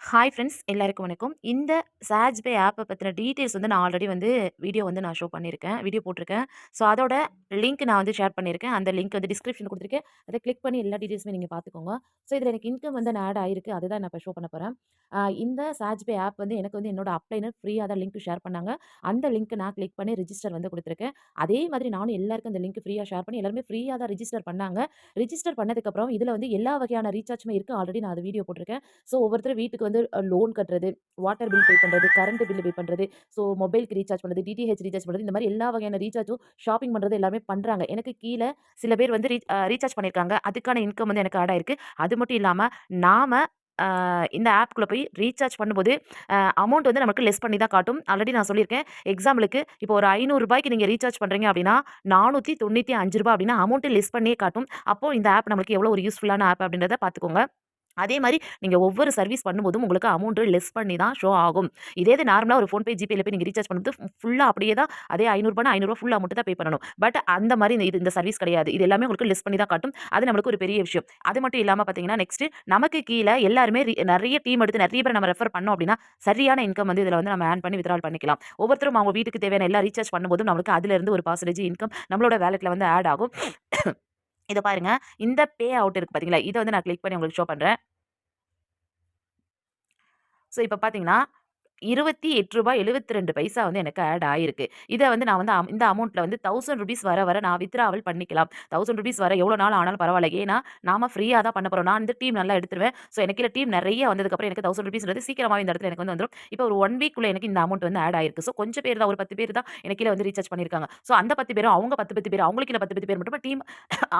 Hi friends எல்லாருக்கும் வணக்கம். இந்த சார்ஜ் பே பற்றின டீட்டெயில்ஸ் வந்து நான் ஆல்ரெடி வந்து வீடியோ வந்து நான் ஷோ பண்ணியிருக்கேன். வீடியோ போட்டிருக்கேன். ஸோ அதோட லிங்க் நான் வந்து ஷேர் பண்ணியிருக்கேன். அந்த லிங்க் வந்து டிஸ்கிரிப்ஷன் கொடுத்துருக்கேன் அதை கிளிக் பண்ணி எல்லா டீட்டெயில்ஸுமே நீங்கள் பார்த்துக்கோங்க. ஸோ இதில் எனக்கு இன்கம் வந்து நான் ஆட் ஆயிருக்கு. அதுதான் நான் இப்போ ஷோ பண்ண போகிறேன் இந்த சார்ஜ் பே ஆப் வந்து எனக்கு வந்து என்னோட அப்ளைனர் ஃப்ரீயாக தான் லிங்க் ஷேர் பண்ணாங்க. அந்த லிங்க் நான் கிளிக் பண்ணி ரிஜிஸ்டர் வந்து கொடுத்துருக்கேன் அதே மாதிரி நானும் எல்லாருக்கும் அந்த லிங்க் ஃப்ரீயாக ஷேர் பண்ணி எல்லாருமே ஃப்ரீயாக தான் ரிஜிஸ்டர் பண்ணாங்க. ரிஜிஸ்டர் பண்ணதுக்கப்புறம் இதில் வந்து எல்லா வகையான ரீசார்ஜுமே இருக்கு. ஆல்ரெடி நான் அத வீடியோ போட்டிருக்கேன். ஸோ ஒவ்வொருத்தரும் வீட்டுக்கு வந்து லோன் கட்டுறது, வாட்டர் பில் பே பண்ணுறது கரண்ட் பில் பே பண்ணுறது ஸோ மொபைலுக்கு ரீசார்ஜ் பண்ணுறது டிடிஹெச் ரீசார்ஜ் பண்ணுறது இந்த மாதிரி எல்லா வகையான ரீசார்ஜும் ஷாப்பிங் பண்ணுறது எல்லாமே பண்ணுறாங்க எனக்கு கீழே சில பேர் வந்து ரீ ரீசார்ஜ் பண்ணியிருக்காங்க. அதுக்கான இன்கம் வந்து எனக்கு ஆட் ஆயிருக்கு. அது மட்டும் இல்லாமல் நாம் இந்த ஆப்குள்ளே போய் ரீசார்ஜ் பண்ணும்போது அமௌண்ட் வந்து நமக்கு லெஸ் பண்ணி தான் காட்டும். ஆல்ரெடி நான் சொல்லியிருக்கேன். எக்ஸாம்பிளுக்கு இப்போ ஒரு ஐநூறுரூபாய்க்கு நீங்கள் ரீசார்ஜ் பண்ணுறீங்க அப்படின்னா நானூற்றி தொண்ணூற்றி அஞ்சு ரூபா அப்படின்னா அமௌண்ட்டு லெஸ் பண்ணியே காட்டும். அப்போது இந்த ஆப் நம்மளுக்கு எவ்வளோ ஒரு யூஸ்ஃபுல்லான ஆப் அப்படின்றத பார்த்துக்கோங்க. அதே மாதிரி நீங்கள் ஒவ்வொரு சர்வீஸ் பண்ணும்போதும் உங்களுக்கு அமௌண்ட்டு லெஸ் பண்ணி தான் ஷோ ஆகும். இதே இது நார்மலாக ஒரு ஃபோன்பே, ஜிபேல போய் நீங்கள் ரீசார்ஜ் பண்ணும்போது ஃபுல்லாக ஃபுல்லா அப்படியே தான் அதே ரூ. 500னா ரூ. 500 ஃபுல் அமௌண்ட் தான் பே பண்ணணும். பட் அந்த மாதிரி இது இந்த சர்வீஸ் கிடையாது. இது எல்லாமே உங்களுக்கு லெஸ் பண்ணி தான் காட்டும். அது நம்மளுக்கு ஒரு பெரிய விஷயம். அது மட்டும் இல்லாமல் பார்த்தீங்கன்னா, நெக்ஸ்ட் நமக்கு கீழே எல்லாருமே நிறைய டீம் எடுத்து நிறைய பேர் நம்ம ரெஃபர் பண்ணோம் அப்படின்னா சரியான இன்கம் வந்து இதில் வந்து நம்ம ஆன் பண்ணி வித்ரால் பண்ணிக்கலாம். ஒவ்வொருத்தரும் அவங்க வீட்டுக்கு தேவையான எல்லா ரீசார்ஜ் பண்ணும்போதும் நம்மளுக்கு அதிலிருந்து ஒரு பெர்சன்டேஜ் இன்கம் நம்மளோட வேலெட்டில் வந்து ஆட் ஆகும். இதை பாருங்க. இந்த பே அவுட் இருக்கு பார்த்தீங்களா? இதை வந்து நான் கிளிக் பண்ணி உங்களுக்கு ஷோ பண்றேன். ஸோ இப்போ பார்த்தீங்கன்னா, இருபத்தி எட்டு ரூபாய் எழுபத்தி ரெண்டு பைசா வந்து எனக்கு ஆட் ஆயிருக்கு. இதை வந்து நான் வந்து இந்த அமௌண்ட்டில் வந்து ₹1000 வர வர நான் வித்ராவல் பண்ணிக்கலாம். ₹1000 வர எவ்வளோ நாள் ஆனாலும் பரவாயில்ல ஏன்னா, நாம ஃப்ரீயாக தான் பண்ண போகிறோம் நான் வந்து டீம் நல்லா எடுத்துருவேன். ஸோ எனக்கு இல்லை டீம் நிறைய வந்ததுக்கப்புறம் எனக்கு தௌசண்ட் ருபீஸ்ன்றது சீக்கிரமாக இந்த இடத்துல எனக்கு வந்து வந்துடும் இப்போ ஒரு ஒன் வீக்குள்ளே எனக்கு இந்த அமௌண்ட் வந்து ஆட் ஆயிருக்கு. ஸோ கொஞ்சம் பேர் தான் ஒரு 10 பேர் தான் எனக்கு கீழ வந்து ரீசார்ஜ் பண்ணியிருக்காங்க. ஸோ அந்த 10 பேரும் அவங்க 10, 10 பேர் அவங்களுக்கு இல்லை பத்து பத்து பேர் மட்டும் டீம்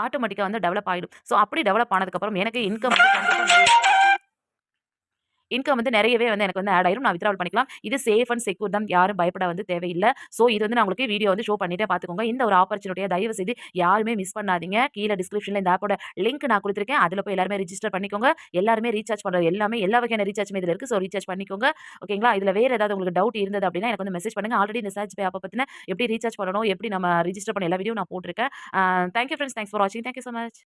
ஆட்டோமேட்டிக்காக வந்து டெவலப் ஆகிடும் ஸோ அப்படி டெவலப் ஆனதுக்கப்புறம் எனக்கு இன்கம் வந்து இன்கம் வந்து நிறையவே வந்து எனக்கு வந்து ஆட் ஆயிரும். நான் வித்ராவல் பண்ணிக்கலாம். இது சேஃப் அண்ட் செக்யூர் தான். யாரும் பயப்பட வந்து தேவையில்லை ஸோ இது வந்து நான் உங்களுக்கு வீடியோ வந்து ஷோ பண்ணிட்டே பார்த்துக்கோங்க. இந்த ஒரு ஆப்பர்ச்சுனிட்டியை தயவு செய்து யாருமே மிஸ் பண்ணாதீங்க. கீழே டிஸ்கிரிப்ஷனில் இந்த ஆப்போட லிங்க் நான் கொடுத்துருக்கேன் அதில் போய் எல்லாருமே ரிஜிஸ்டர் பண்ணிக்கோங்க. எல்லாருமே ரீசார்ஜ் பண்ணுறது எல்லாமே எல்லா வகையான ரீசார்ஜுமே இதில் இருக்குது ஸோ ரீசார்ஜ் பண்ணிக்கோங்க. ஓகேங்களா? இதில் வேறு ஏதாவது உங்களுக்கு டவுட் இருந்தது அப்படின்னா எனக்கு வந்து மெசேஜ் பண்ணுங்க. ஆல்ரெடி இந்த சார்ஜ் பே ஆப்பை பற்றின எப்படி ரீசார்ஜ் பண்ணணும், எப்படி நம்ம ரிஜிஸ்டர் பண்ண எல்லா வீடியோ நான் போட்டுருக்கேன். Thank you thank you thanks for வாட்சிங். Thank you much.